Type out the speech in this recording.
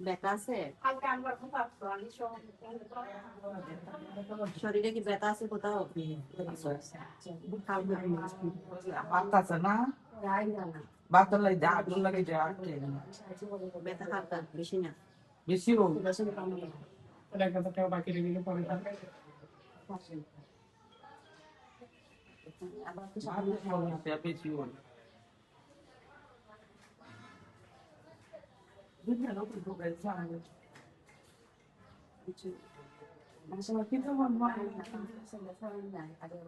ব্যথা আছে শরীরে কি ব্যথা আছে কোথাও Mata sana, batal lagi jatuh lagi jatuh. ব্যথা হালকা বেশি না Bisi lo, আবার different local group at times. Which is, and so people want more, and the time, I